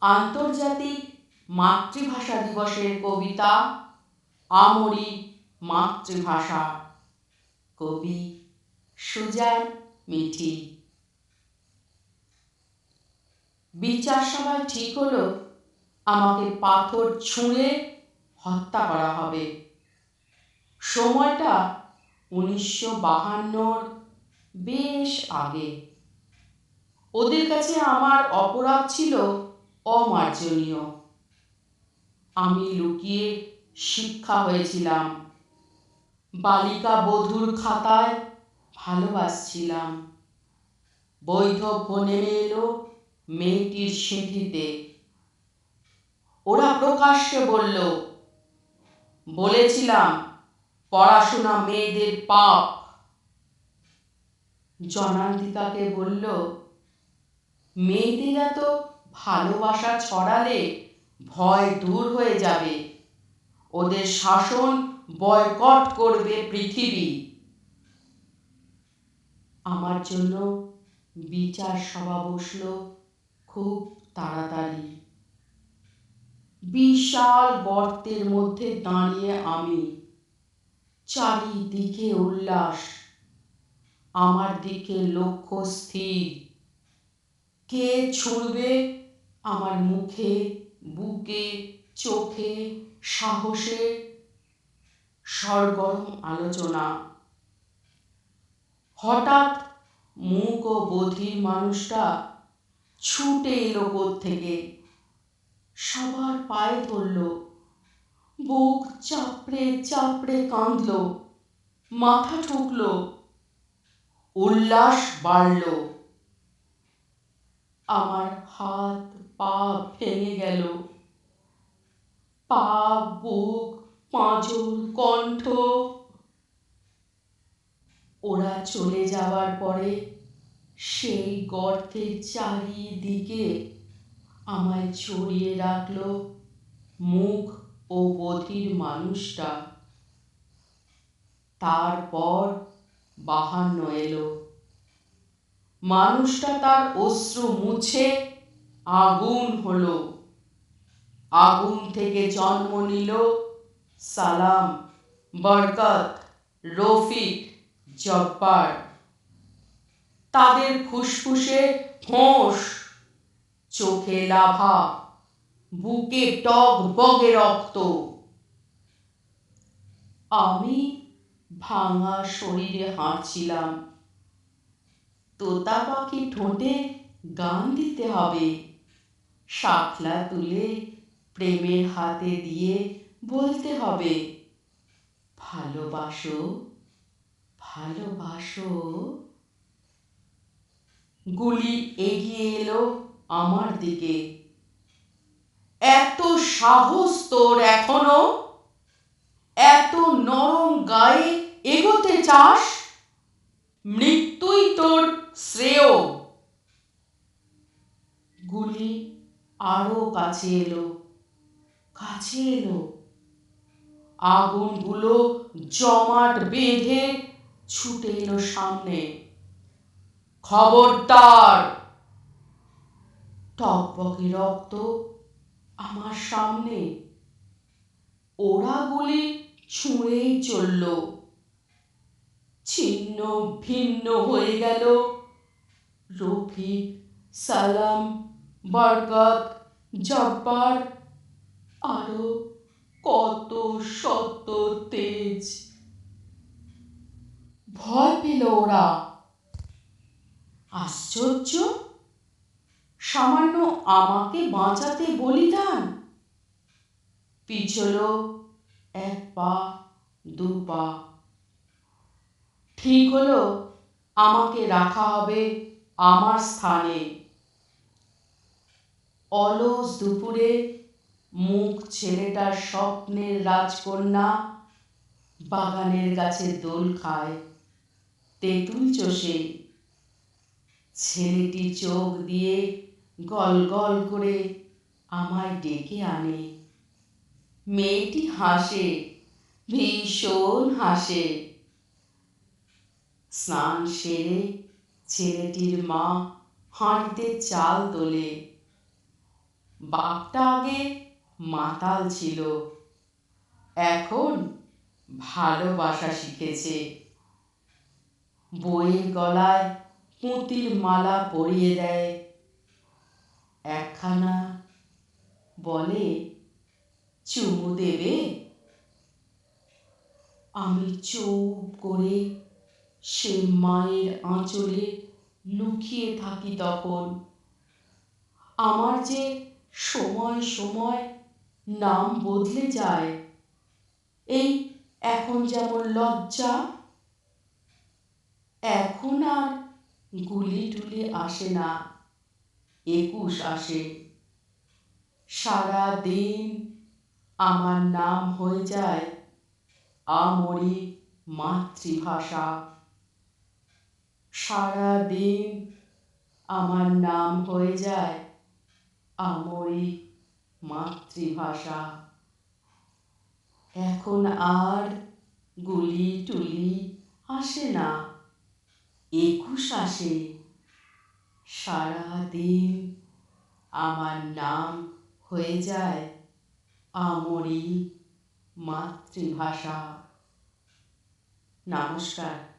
আন্তর্জাতিক মাতৃভাষা দিবসের কবিতা আমরি মাতৃভাষা। কবি সুজান মিঠি। বিচার সভায় ঠিক হলো, আমাকে পাথর ছুঁড়ে হত্যা করা হবে। সময়টা উনিশশো বাহান্নর বেশ আগে। ওদের কাছে আমার অপরাধ ছিল অমার্জনীয়। আমি লুকিয়ে শিক্ষা হয়েছিলাম। বালিকা বধুর খাতায় ভালোবাসছিলাম। বৈধব্য নেমে এলো মেয়েটির সিঁথিতে। ওরা প্রকাশ্যে বলল, বলেছিলাম, পড়াশোনা মেয়েদের পাপ। জনান্তিকাকে বলল, মেয়েদের তো ভালোবাসা ছড়ালে ভয় দূর হয়ে যাবে। ওদের শাসন বয়কট করবে পৃথিবী। আমার জন্য বিচার সভা বসল খুব তাড়াতাড়ি। বিশাল গর্তের মধ্যে দাঁড়িয়ে আমি। চারিদিকে উল্লাস। আমার দিকে লক্ষ্য স্থির। কে ছুড়বে আমার মুখে, বুকে, চোখে সাহসে সরগরম আলোচনা। হঠাৎ মুখ ও বধির মানুষটা ছুটে এলো থেকে। সবার পায়ে ধরল। বুক চাপড়ে চাপড়ে কাঁদল। মাথা ঠুকল। উল্লাস বাড়ল। আমার হাত পা ভেঙে গেল। পা, বুক, পাঁজর, কণ্ঠ। ওরা চলে যাওয়ার পরে সেই গর্তের চারিদিকে আমায় ছড়িয়ে রাখল মুখ ও বধির মানুষটা। তারপর বাহান্ন এলো। মানুষটা তার অশ্রু মুছে আগুন হলো। আগুন থেকে জন্ম নিল সালাম, বরকত, রফিক, জব্বার। তাদের ফুসফুসে ফোঁস চোখে লাভা, বুকে টক বগে রক্ত। আমি ভাঙা শরীরে হাঁটছিলাম। তোতা পাখি ঠোঁটে গান দিতে হবে। শাখলা তুলে প্রেমের হাতে দিয়ে বলতে হবে, ভালোবাসো ভালোবাসো। গুলি এগিয়ে এলো আমার দিকে। এত সাহস তোর এখনও? এত নরম গায়ে এগোতে চাস? মৃত্যুই তোর শ্রেয় গুলি আরও কাছে এলো। কাছে এলো। আগুনগুলো জমাট বেঁধে ছুটে এলো সামনে। খবরদার! টকবকে রক্ত আমার সামনে। ওরা গুলি ছুঁড়েই চলল। ছিন্ন ভিন্ন হয়ে গেল। রফিক, সালাম, বরকত জব্বার আরও কত শত তেজ। ভয় পেল ওরা। আশ্চর্য? সামান্য আমাকে বাঁচাতে বলিদান? পিছল এক পা, দু পা। ঠিক হলো, আমাকে রাখা হবে আমার স্থানে। অলস দুপুরে মুখ ছেলেটার স্বপ্নের রাজকন্যা বাগানের গাছে দোল খায়। তেঁতুল চষে ছেলেটি চোখ দিয়ে গল গল করে আমায় ডেকে আনে। মেয়েটি হাসে, ভীষণ হাসে। স্নান সেরে ছেলেটির মা হাঁড়িতে চাল তোলে। বাপটা আগে মাতাল ছিল। এখন ভালোবাসা শিখেছে। বইয়ের গলায় পুঁতির মালা পরিয়ে দেয়। একখানা বলে, চুমু দেবে? আমি চুপ করে সে মায়ের আঁচলে লুকিয়ে থাকি তখন। আমার যে সময় সময় নাম বদলে যায়। এই এখন যেমন লজ্জা, এখন আর গুলি টুলি আসে না, একুশ আসে। সারা দিন আমার নাম হয়ে যায় আমরি মাতৃভাষা। সারা দিন আমার নাম হয়ে যায় আমরি মাতৃভাষা। এখন আর গুলি টুলি আসে না, একুশ আসে। সারাদিন আমার নাম হয়ে যায় আমরি মাতৃভাষা। নমস্কার।